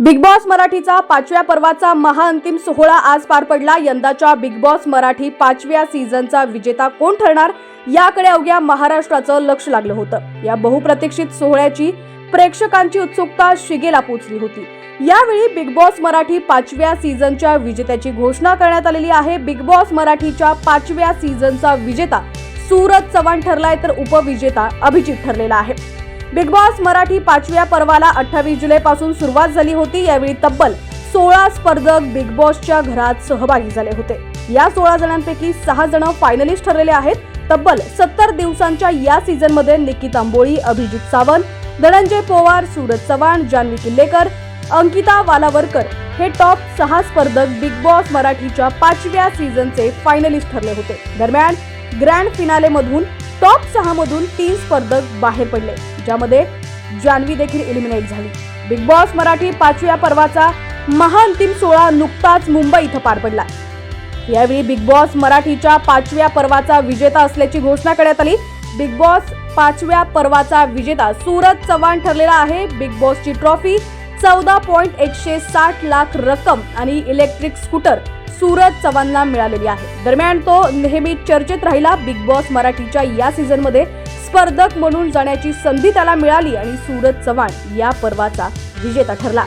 Big boss मराठीचा पाचव्या पर्वाचा महाअंतिम सोहळा आज पार पडला. यंदाच्या बिग बॉस मराठी पाचव्या सीझनचा विजेता कोण ठरणार याकडे अवघ्या महाराष्ट्राचं लक्ष लागलं होतं. या बहुप्रतीक्षित सोहळ्याची प्रेक्षकांची उत्सुकता शिगेला पोचली होती. यावेळी बिग बॉस मराठी पाचव्या सीझनच्या विजेत्याची घोषणा करण्यात आलेली आहे. बिग बॉस मराठीच्या पाचव्या सीझनचा विजेता सूरज चव्हाण ठरलाय तर उपविजेता अभिजित ठरलेला आहे. बिग बॉस मराठी पाचव्या पर्वाला अठ्ठावीस जुलैपासून सुरुवात झाली होती. यावेळी तब्बल सोळा स्पर्धक बिग बॉसच्या घरात सहभागी झाले होते. या सोळा जणांपैकी सहा जण फायनलिस्ट ठरलेले आहेत. तब्बल सत्तर दिवसांच्या या सीझनमध्ये निकिता आंबोळी अभिजित सावंत धनंजय पोवार सूरज चव्हाण जान्हवी किल्लेकर अंकिता वालावरकर हे टॉप सहा स्पर्धक बिग बॉस मराठीच्या पाचव्या सीझनचे फायनलिस्ट ठरले होते. दरम्यान ग्रँड फिनालेमधून टॉप सहा मधून तीन स्पर्धक बाहेर पडले. ज्यामध्ये जान्हवी देखील एलिमिनेट झाली. बिग बॉस मराठी पाचव्या पर्वाचा महाअंतिम सोहळा नुकताच मुंबई इथं पार पडला. यावेळी बिग बॉस मराठीच्या पाचव्या पर्वाचा विजेता असल्याची घोषणा करण्यात आली. बिग बॉस पाचव्या पर्वाचा विजेता सूरज चव्हाण ठरलेला आहे. बिग बॉसची ट्रॉफी चौदा पॉईंट एकशे साठ लाख रक्कम आणि इलेक्ट्रिक स्कूटर सूरज चव्हाणला मिळालेली आहे. दरम्यान तो नेहमी चर्चेत राहिला. बिग बॉस मराठीच्या या सीझनमध्ये स्पर्धक म्हणून जाण्याची संधी त्याला मिळाली आणि सूरज चव्हाण या पर्वाचा विजेता ठरला.